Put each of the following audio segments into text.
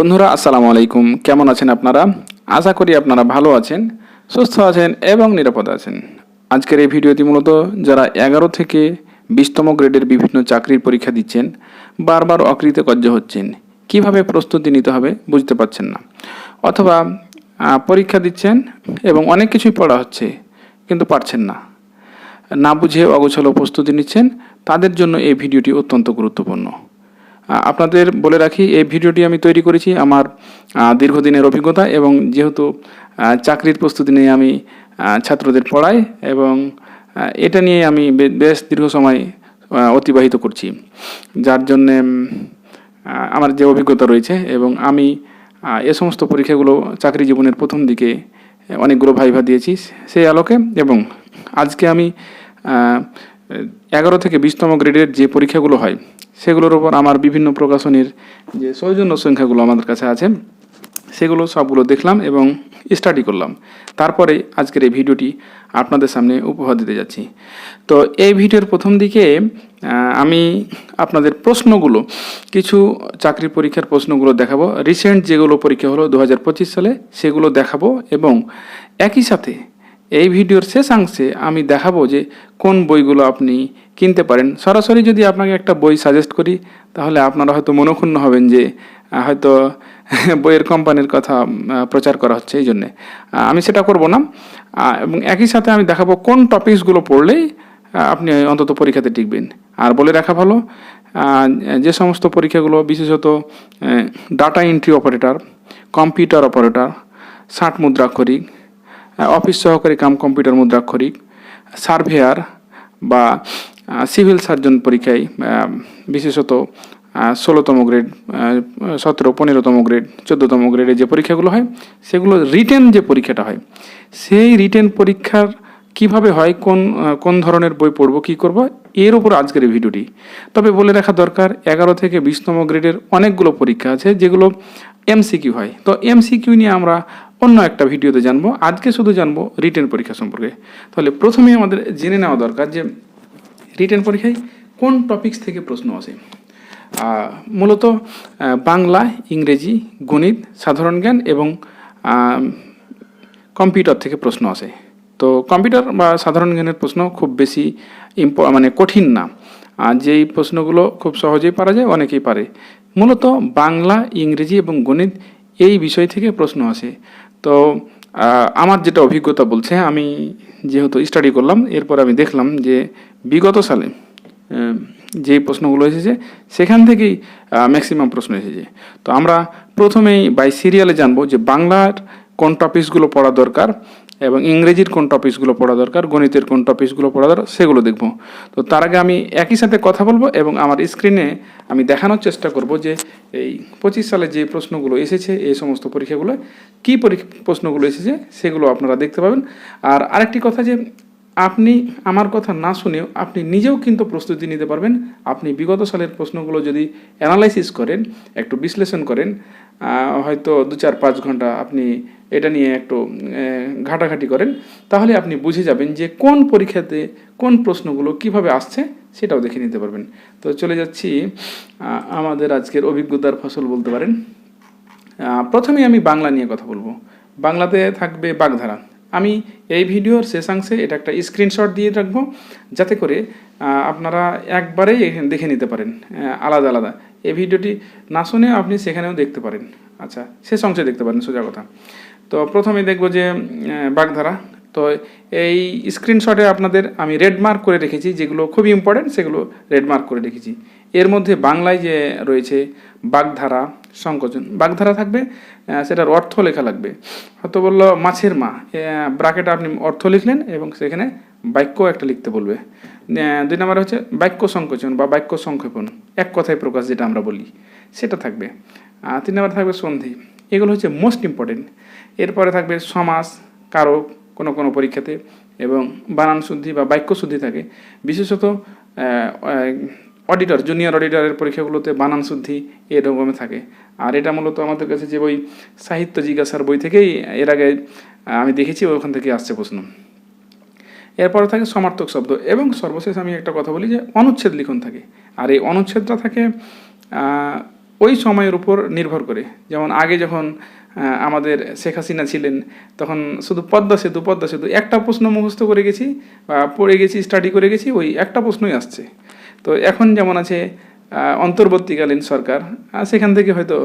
বন্ধুরা, আসসালামু আলাইকুম। কেমন আছেন আপনারা? আশা করি আপনারা ভালো আছেন, সুস্থ আছেন এবং নিরাপদ আছেন। আজকের এই ভিডিওটি মূলত যারা এগারো থেকে বিশতম গ্রেডের বিভিন্ন চাকরির পরীক্ষা দিচ্ছেন, বারবার অকৃতকার্য হচ্ছেন, কীভাবে প্রস্তুতি নিতে হবে বুঝতে পারছেন না। অথবা পরীক্ষা দিচ্ছেন এবং অনেক কিছুই পড়া হচ্ছে, কিন্তু পারছেন না। না বুঝে অগোছালো প্রস্তুতি নিচ্ছেন, তাদের জন্য এই ভিডিওটি অত্যন্ত গুরুত্বপূর্ণ। আপনাদের বলে রাখি, এই ভিডিওটি আমি তৈরি করেছি আমার দীর্ঘদিনের অভিজ্ঞতা এবং যেহেতু চাকরির প্রস্তুতি নিয়ে আমি ছাত্রদের পড়াই এবং এটা নিয়ে আমি বেশ দীর্ঘ সময় অতিবাহিত করছি। যার জন্যে আমার যে অভিজ্ঞতা রয়েছে এবং আমি এ সমস্ত পরীক্ষাগুলো চাকরি জীবনের প্রথম দিকে অনেকগুলো ভাইভা দিয়েছি সেই আলোকে এবং আজকে আমি এগারো থেকে বিশতম গ্রেডের যে পরীক্ষাগুলো হয়, সেগুলোর উপর আমার বিভিন্ন প্রকাশনীর যে সৌজন্য সংখ্যাগুলো আমাদের কাছে আছে, সেগুলো সবগুলো দেখলাম এবং স্টাডি করলাম। তারপরে আজকের এই ভিডিওটি আপনাদের সামনে উপহার দিতে যাচ্ছি। তো এই ভিডিওর প্রথম দিকে আমি আপনাদের প্রশ্নগুলো, কিছু চাকরি পরীক্ষার প্রশ্নগুলো দেখাবো। রিসেন্ট যেগুলো পরীক্ষা হলো দু হাজার পঁচিশ সালে, সেগুলো দেখাবো এবং একই সাথে এই ভিডিওর শেষাংশে আমি দেখাবো যে কোন বইগুলো আপনি কিনতে পারেন। সরাসরি যদি আপনাকে একটা বই সাজেস্ট করি, তাহলে আপনারা হয়তো মনক্ষুণ্ণ হবেন যে হয়তো বইয়ের কোম্পানির কথা প্রচার করা হচ্ছে এই জন্যে। আমি সেটা করব না। এবং একই সাথে আমি দেখাবো কোন টপিকসগুলো পড়লেই আপনি অন্তত পরীক্ষাতে টিকবেন। আর বলে রাখা ভালো যে সমস্ত পরীক্ষাগুলো, বিশেষত data entry operator computer operator ষাট মুদ্রাক্ষরিক অফিস সহকারী কাম কম্পিউটার মুদ্রাক্ষরিক সার্ভেয়ার বা সিভিল সার্জন পরীক্ষায় বিশেষত ষোলোতম গ্রেড সতেরো, পনেরোতম গ্রেড চোদ্দোতম গ্রেডে যে পরীক্ষাগুলো হয়, সেগুলো রিটেন যে পরীক্ষাটা হয়, সেই রিটেন পরীক্ষার কীভাবে হয়, কোন কোন ধরনের বই পড়ব, কি করব, এর উপর আজকের এই ভিডিওটি। তবে বলে রাখা দরকার, এগারো থেকে বিশতম গ্রেডের অনেকগুলো পরীক্ষা আছে, যেগুলো এমসিকিউ হয়। তো এমসিকিউ নিয়ে আমরা অন্য একটা ভিডিওতে জানব। আজকে শুধু জানব রিটেন পরীক্ষা সম্পর্কে। তাহলে প্রথমেই আমাদের জেনে নেওয়া দরকার যে রিটেন পরীক্ষায় কোন টপিকস থেকে প্রশ্ন আসে। মূলত বাংলা, ইংরেজি, গণিত, সাধারণ জ্ঞান এবং কম্পিউটার থেকে প্রশ্ন আসে। তো কম্পিউটার বা সাধারণ জ্ঞানের প্রশ্ন খুব বেশি মানে কঠিন না। আর যেই প্রশ্নগুলো খুব সহজেই পারা যায়, অনেকেই পারে। মূলত বাংলা, ইংরেজি এবং গণিত এই বিষয় থেকে প্রশ্ন আসে। তো আমার যেটা অভিজ্ঞতা বলছে, আমি যেহেতু স্টাডি করলাম, এরপর আমি দেখলাম যে বিগত সালে যে প্রশ্নগুলো এসেছে, সেখান থেকেই ম্যাক্সিমাম প্রশ্ন এসেছে। তো আমরা প্রথমেই বাই সিরিয়ালে জানব যে বাংলার কোন টপিকসগুলো পড়া দরকার এবং ইংরেজির কোন টপিকসগুলো পড়া দরকার, গণিতের কোন টপিকসগুলো পড়া দরকার, সেগুলো দেখব। তো তার আগে আমি একই সাথে কথা বলব এবং আমার স্ক্রিনে আমি দেখানোর চেষ্টা করব যে এই পঁচিশ সালে যে প্রশ্নগুলো এসেছে, এই সমস্ত পরীক্ষাগুলো, কী প্রশ্নগুলো এসেছে, সেগুলো আপনারা দেখতে পাবেন। আর আরেকটি কথা যে আপনি আমার কথা না শুনেও আপনি নিজেও কিন্তু প্রস্তুতি নিতে পারবেন। আপনি বিগত সালের প্রশ্নগুলো যদি অ্যানালাইসিস করেন, একটু বিশ্লেষণ করেন হয়তো দু চার পাঁচ ঘণ্টা আপনি এটা নিয়ে একটু ঘাটাঘাটি করেন, তাহলে আপনি বুঝে যাবেন যে কোন পরীক্ষাতে কোন প্রশ্নগুলো কীভাবে আসছে সেটাও দেখে নিতে পারবেন। তো চলে যাচ্ছি আমাদের আজকের অভিজ্ঞতার ফসল বলতে পারেন। প্রথমে আমি বাংলা নিয়ে কথা বলব। বাংলাতে থাকবে বাগধারা। আমি এই ভিডিওর শেষাংশে এটা একটা স্ক্রিনশট দিয়ে রাখব, যাতে করে আপনারা একবারেই দেখে নিতে পারেন আলাদা আলাদা। এই ভিডিওটি না শুনে আপনি সেখানেও দেখতে পারেন। আচ্ছা শেষ অংশে দেখতে পারেন, সোজা কথা। তো প্রথমে দেখব যে বাগধারা। তো এই স্ক্রিনশটে আপনাদের আমি রেড মার্ক করে রেখেছি, যেগুলো খুবই ইম্পর্টেন্ট সেগুলো রেড মার্ক করে রেখেছি। এর মধ্যে বাংলায় যে রয়েছে, বাগধারা, সংকোচন। বাগধারা থাকবে সেটার অর্থ লেখা লাগবে। হয়তো বলল মাছের মা। ব্রাকেটে আপনি অর্থ লিখলেন এবং সেখানে বাক্য একটা লিখতে বলবে। দুই নম্বর হচ্ছে বাক্য সংকোচন বা বাক্য সংক্ষেপণ। এক কথায় প্রকাশ যেটা আমরা বলি, সেটা থাকবে। তিন নম্বর থাকবে সন্ধি। এগুলো হচ্ছে মোস্ট ইম্পর্টেন্ট এরপরে থাকবে সমাস, কারক, কোনো কোনো পরীক্ষাতে এবং বানান শুদ্ধি বা বাক্য শুদ্ধি থাকে। বিশেষত অডিটর জুনিয়র অডিটরের পরীক্ষাগুলোতে বানান শুদ্ধি এরকমে থাকে। আর এটা মূলত আমাদের কাছে যে বই, সাহিত্য জিজ্ঞাসার বই থেকেই এর আগে আমি দেখেছি, ওখান থেকে আসছে প্রশ্ন। এরপরে থাকে সমার্থক শব্দ এবং সর্বশেষ আমি একটা কথা বলি যে অনুচ্ছেদ লিখন থাকে। আর এই অনুচ্ছেদটা থাকে ওই সময়ের উপর নির্ভর করে। যেমন আগে যখন আমাদের শেখ হাসিনা ছিলেন, তখন শুধু পদ্মা সেতু পদ্মা সেতু একটা প্রশ্ন মুখস্থ করে গেছি বা পড়ে গেছি স্টাডি করে গেছি, ওই একটা প্রশ্নই আসছে। তো এখন যেমন আছে অন্তর্বর্তীকালীন সরকার সেখান থেকে হয়তো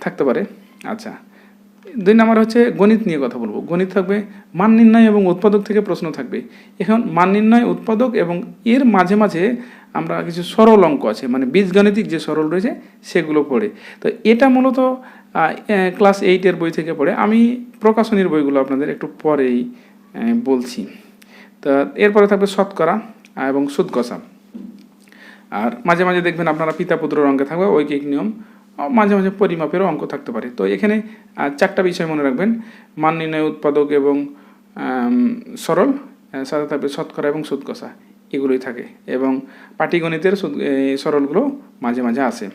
থাকতে পারে। আচ্ছা। দুই নাম্বার হচ্ছে গণিত নিয়ে কথা বলব। গণিত থাকবে মান নির্ণয় এবং উৎপাদক থেকে প্রশ্ন থাকবে। এখন মান নির্ণয়, উৎপাদক এবং এর মাঝে মাঝে আমরা কিছু সরল অঙ্ক আছে মানে বীজগাণিতিক যে সরল রয়েছে সেগুলো পড়ে। তো এটা মূলত ক্লাস এইটের বই থেকে পড়ে। আমি প্রকাশনীর বইগুলো আপনাদের একটু পরেই বলছি। তা এরপরে থাকবে শতকরা এবং সুদ কষা আর মাঝে মাঝে দেখবেন আপনারা পিতা পুত্রের অঙ্কে থাকবে ঐকিক নিয়ম। মাঝে মাঝে পরিমাপেরও অঙ্ক থাকতে পারে। তো এখানে চারটা বিষয় মনে রাখবেন। মান নির্ণয়, উৎপাদক এবং সরল সাথে থাকবে শতকরা এবং সুদ কষা এগুলোই থাকে এবং পাটিগণিতের সরলগুলো মাঝে মাঝে আসে।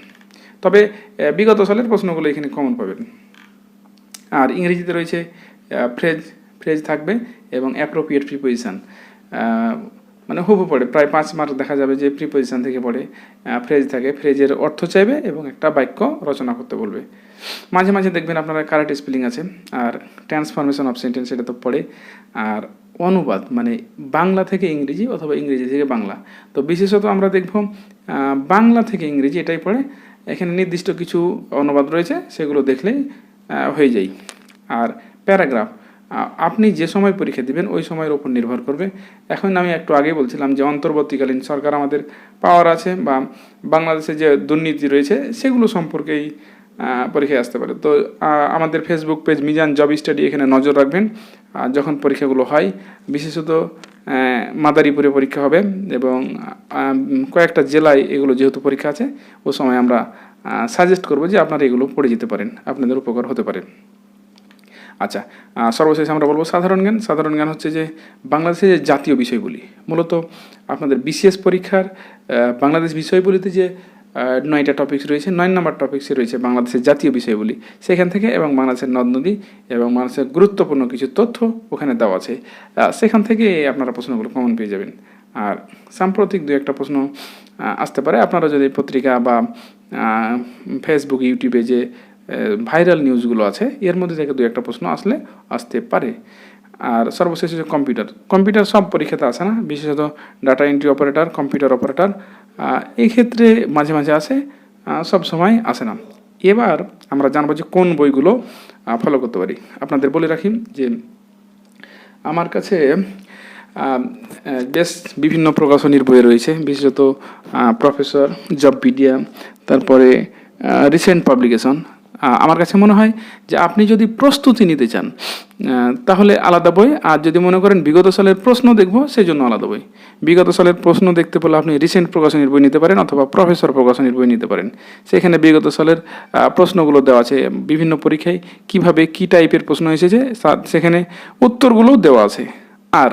তবে বিগত সালের প্রশ্নগুলো এখানে কমন পাবেন। আর ইংরেজিতে রয়েছে ফ্রেজ ফ্রেজ থাকবে এবং অ্যাপ্রোপ্রিয়েট প্রিপোজিশন মানে হুবু পড়ে। প্রায় পাঁচ মার্ক দেখা যাবে যে প্রিপোজিশন থেকে পড়ে ফ্রেজ থাকে। ফ্রেজের অর্থ চাইবে এবং একটা বাক্য রচনা করতে বলবে। মাঝে মাঝে দেখবেন আপনারা কারেক্ট স্পেলিং আছে, আর ট্রান্সফরমেশন অফ সেন্টেন্স সেটা তো পড়ে। আর অনুবাদ মানে বাংলা থেকে ইংরেজি অথবা ইংরেজি থেকে বাংলা। তো বিশেষত আমরা দেখব বাংলা থেকে ইংরেজি এটাই পড়ে। এখানে নির্দিষ্ট কিছু অনুবাদ রয়েছে, সেগুলো দেখলেই হয়ে যায়। আর প্যারাগ্রাফ আপনি যে সময় পরীক্ষা দিবেন, ওই সময়ের উপর নির্ভর করবে। এখন আমি একটু আগে বলছিলাম যে অন্তর্বর্তীকালীন সরকার আমাদের পাওয়ার আছে বা বাংলাদেশে যে দুর্নীতি রয়েছে, সেগুলো সম্পর্কেই পরীক্ষায় আসতে পারে। তো আমাদের Facebook page Mizan job study এখানে নজর রাখবেন। যখন পরীক্ষাগুলো হয়, বিশেষত মাদারীপুরে পরীক্ষা হবে এবং কয়েকটা জেলায় এগুলো যেহেতু পরীক্ষা আছে ও সময় আমরা সাজেস্ট করব যে আপনারা এগুলো পড়ে যেতে পারেন। আপনাদের উপকার হতে পারে। আচ্ছা সর্বশেষ আমরা বলব সাধারণ জ্ঞান। সাধারণ জ্ঞান হচ্ছে যে বাংলাদেশের যে জাতীয় বিষয়গুলি, মূলত আপনাদের বিসিএস পরীক্ষার বাংলাদেশ বিষয়গুলিতে যে নয়টা টপিকস রয়েছে, নয় নম্বর টপিক্সে রয়েছে বাংলাদেশের জাতীয় বিষয়গুলি। সেখান থেকে এবং বাংলাদেশের নদ নদী এবং বাংলাদেশের গুরুত্বপূর্ণ কিছু তথ্য ওখানে দেওয়া আছে। সেখান থেকে আপনারা প্রশ্নগুলো কমন পেয়ে যাবেন। আর সাম্প্রতিক দু একটা প্রশ্ন আসতে পারে। আপনারা যদি পত্রিকা বা ফেসবুক ইউটিউবে যে ভাইরাল নিউজগুলো আছে, এর মধ্যে থেকে দু একটা প্রশ্ন আসলে আসতে পারে। আর সর্বশেষ হচ্ছে কম্পিউটার। কম্পিউটার সব পরীক্ষাতে আসে না, বিশেষত data entry operator, computer operator এই ক্ষেত্রে মাঝে মাঝে আসে সব সময় আসে না। এবার আমরা জানব যে কোন বইগুলো ফলো করতে পারি। আপনাদের বলে রাখি যে আমার কাছে বেশ বিভিন্ন প্রকাশনীর বই রয়েছে, বিশেষত প্রফেসর জবপিডিয়া তারপরে রিসেন্ট পাবলিকেশন আমার কাছে মনে হয় যে আপনি যদি প্রস্তুতি নিতে চান তাহলে আলাদা বই। আর যদি মনে করেন বিগত সালের প্রশ্ন দেখব সেই জন্য আলাদা বই। বিগত সালের প্রশ্ন দেখতে পেলে আপনি রিসেন্ট প্রকাশনীর বই নিতে পারেন অথবা প্রফেসর প্রকাশনীর বই নিতে পারেন। সেখানে বিগত সালের প্রশ্নগুলো দেওয়া আছে। বিভিন্ন পরীক্ষায় কীভাবে কি টাইপের প্রশ্ন এসেছে সেখানে উত্তরগুলোও দেওয়া আছে। আর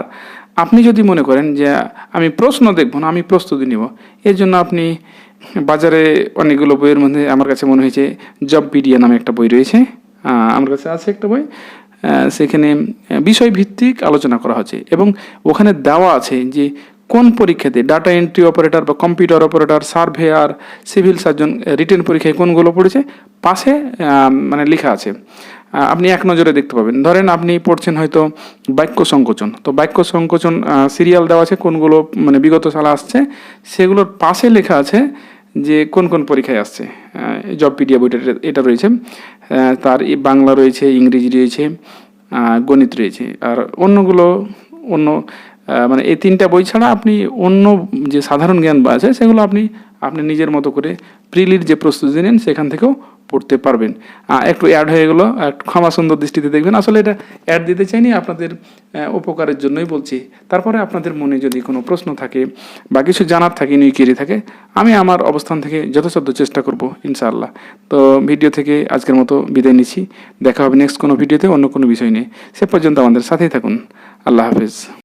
আপনি যদি মনে করেন যে আমি প্রশ্ন দেখব না, আমি প্রস্তুতি নিব, এর জন্য আপনি বাজারে অনেকগুলো বইয়ের মধ্যে আমার কাছে মনে হয়েছে জব পিডিয়া নামে একটা বই রয়েছে। আমার কাছে আছে একটা বই। সেখানে বিষয়ভিত্তিক আলোচনা করা হচ্ছে এবং ওখানে দেওয়া আছে যে কোন পরীক্ষাতে ডাটা এন্ট্রি অপারেটর বা computer operator surveyor civil surgeon written পরীক্ষায় কোনগুলো পড়েছে? পাশে মানে লেখা আছে। আপনি এক নজরে দেখতে পাবেন। ধরেন আপনি পড়ছেন হয়তো বাক্য সংকোচন। তো বাক্য সংকোচন সিরিয়াল দেওয়া আছে, কোনগুলো মানে বিগত সালে আসছে, সেগুলোর পাশে লেখা আছে যে কোন কোন পরীক্ষায় আসছে। জব পিডিয়া বইটা এটা- রয়েছে। তার বাংলা রয়েছে, ইংরেজি রয়েছে গণিত রয়েছে। আর অন্যগুলো, অন্য মানে এই তিনটা বই ছাড়া আপনি অন্য যে সাধারণ জ্ঞান বা আছে, সেগুলো আপনি আপনি নিজের মতো করে প্রিলির যে প্রস্তুতি নেন, সেখান থেকেও পড়তে পারবেন। একটু অ্যাড হয়ে গেলো একটু ক্ষমা সুন্দর দৃষ্টিতে দেখবেন। আসলে এটা অ্যাড দিতে চাইনি, আপনাদের উপকারের জন্যই বলছি। তারপরে আপনাদের মনে যদি কোনো প্রশ্ন থাকে বা কিছু জানার থাকে নিউকিরি থাকে, আমি আমার অবস্থান থেকে যথাসাধ্য চেষ্টা করব, ইনশাআল্লাহ। তো ভিডিও থেকে আজকের মতো বিদায় নিচ্ছি। দেখা হবে নেক্সট কোনো ভিডিওতে অন্য কোনো বিষয় নিয়ে। সে পর্যন্ত আমাদের সাথেই থাকুন। আল্লাহ হাফেজ।